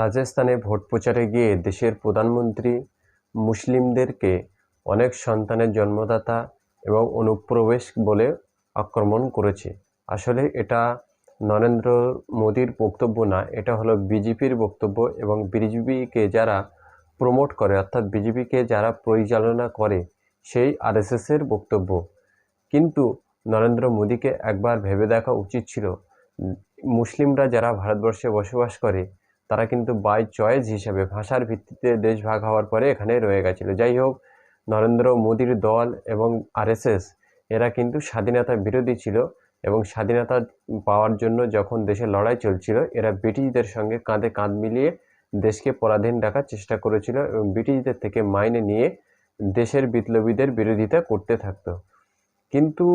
রাজস্থানে ভোট প্রচারে গিয়ে দেশের প্রধানমন্ত্রী মুসলিমদেরকে অনেক সন্তানের জন্মদাতা এবং অনুপ্রবেশ বলে আক্রমণ করেছে। আসলে এটা নরেন্দ্র মোদীর বক্তব্য না, এটা হলো বিজেপির বক্তব্য এবং বিজেপিকে যারা প্রমোট করে, অর্থাৎ বিজেপিকে যারা পরিচালনা করে, সেই আরএসএসের বক্তব্য। কিন্তু নরেন্দ্র মোদীকে একবার ভেবে দেখা উচিত ছিল, মুসলিমরা যারা ভারতবর্ষে বসবাস করে তারা কিন্তু বাই চয়েস হিসাবে ভাষার ভিত্তিতে দেশ ভাগ হওয়ার পরে এখানে রয়ে গেছিল। যাই হোক, নরেন্দ্র মোদীর দল এবং আরএসএস এরা কিন্তু স্বাধীনতা বিরোধী ছিল এবং স্বাধীনতা পাওয়ার জন্য যখন দেশে লড়াই চলছিল, এরা ব্রিটিশদের সঙ্গে কাঁধে কাঁধ মিলিয়ে দেশকে পরাধীন রাখার চেষ্টা করেছিল এবং ব্রিটিশদের থেকে মাইনে নিয়ে দেশের বিপ্লবীদের বিরোধিতা করতে থাকত। কিন্তু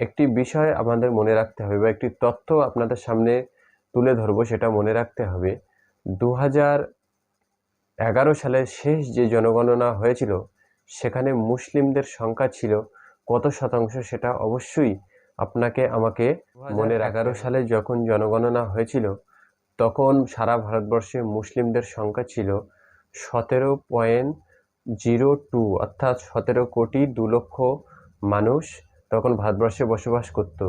একটি বিষয় আমাদের মনে রাখতে হবে বা একটি তথ্য আপনাদের সামনে তুলে ধরবো, সেটা মনে রাখতে হবে দু হাজার এগারো সালের শেষ যে জনগণনা হয়েছিল সেখানে মুসলিমদের সংখ্যা ছিল কত শতাংশ সেটা অবশ্যই আপনাকে আমাকে মনে এগারো সালে যখন জনগণনা হয়েছিল তখন সারা ভারতবর্ষে মুসলিমদের সংখ্যা ছিল সতেরো পয়েন্ট জিরো টু অর্থাৎ সতেরো কোটি দু লক্ষ মানুষ তখন ভারতবর্ষে বসবাস করত।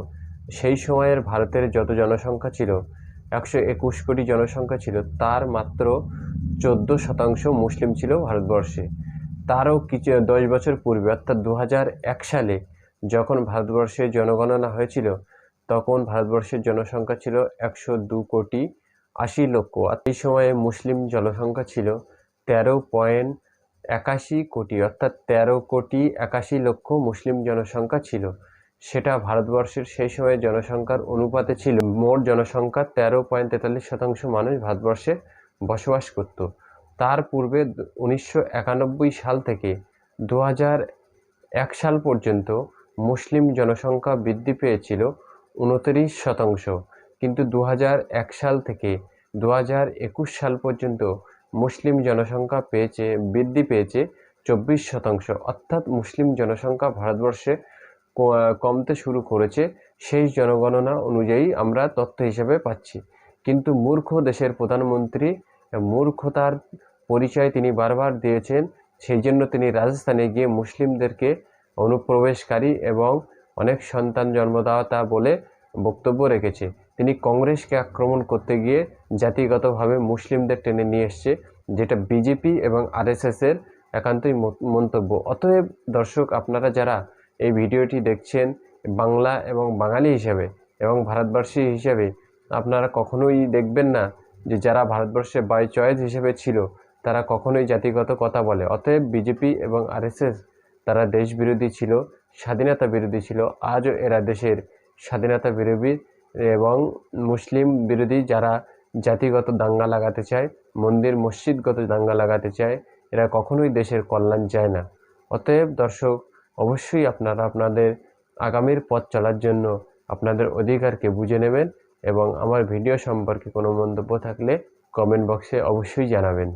সেই সময়ের ভারতের যত জনসংখ্যা ছিল একশো একুশ কোটি জনসংখ্যা ছিল। তার মাত্র চোদ্দ শতাংশ মুসলিম ছিল ভারতবর্ষে। তারও কিছু দশ বছর পূর্বে, অর্থাৎ দু এক সালে যখন ভারতবর্ষে জনগণনা হয়েছিল, তখন ভারতবর্ষের জনসংখ্যা ছিল একশো দু কোটি আশি লক্ষ। এই সময়ে মুসলিম জনসংখ্যা ছিল তেরো পয়েন্ট একাশি কোটি, অর্থাৎ তেরো কোটি একাশি লক্ষ মুসলিম জনসংখ্যা ছিল। সেটা ভারতবর্ষের সেই সময়ে জনসংখ্যার অনুপাতে ছিল। মোট জনসংখ্যার তেরো পয়েন্ট তেতাল্লিশ শতাংশ মানুষ ভারতবর্ষে বসবাস করত। তার পূর্বে উনিশশো একানব্বই সাল থেকে দু এক সাল পর্যন্ত মুসলিম জনসংখ্যা বৃদ্ধি পেয়েছিল উনত্রিশ শতাংশ। কিন্তু দু এক সাল থেকে দু একুশ সাল পর্যন্ত মুসলিম জনসংখ্যা পেয়েছে, বৃদ্ধি পেয়েছে চব্বিশ শতাংশ। অর্থাৎ মুসলিম জনসংখ্যা ভারতবর্ষে কমতে শুরু করেছে, সেই জনগণনা অনুযায়ী আমরা তথ্য হিসেবে পাচ্ছি। কিন্তু মূর্খ দেশের প্রধানমন্ত্রী মূর্খতার পরিচয় তিনি বারবার দিয়েছেন, সেই জন্য তিনি রাজস্থানে গিয়ে মুসলিমদেরকে অনুপ্রবেশকারী এবং অনেক সন্তান জন্মদাতা বলে বক্তব্য রেখেছে। তিনি কংগ্রেসকে আক্রমণ করতে গিয়ে জাতিগতভাবে মুসলিমদের টেনে নিয়ে এসছে, যেটা বিজেপি এবং আরএসএসের একান্তই মন্তব্য। অতএব দর্শক, আপনারা যারা এই ভিডিওটি দেখছেন বাংলা এবং বাঙালি হিসেবে এবং ভারতবর্ষী হিসেবে। আপনারা কখনোই দেখবেন না যে যারা ভারতবর্ষে বাই চয়েস হিসেবে ছিল, তারা কখনোই জাতিগত কথা বলে। অতএব বিজেপি এবং আরএসএস তারা দেশ বিরোধী ছিল, স্বাধীনতা বিরোধী ছিল, আজও এরা দেশের স্বাধীনতা বিরোধী এবং মুসলিম বিরোধী যারা জাতিগত দাঙ্গা লাগাতে চায়, মন্দির, মসজিদগত দাঙ্গা লাগাতে চায়, এরা কখনোই দেশের কল্যাণ চায় না। অতএব দর্শক অবশ্যই আপনারা আপনাদের আগামীর পথ চলার জন্য আপনাদের অধিকারকে বুঝে নেবেন এবং আমার ভিডিও সম্পর্কে কোনো মন্তব্য থাকলে কমেন্ট বক্সে অবশ্যই জানাবেন।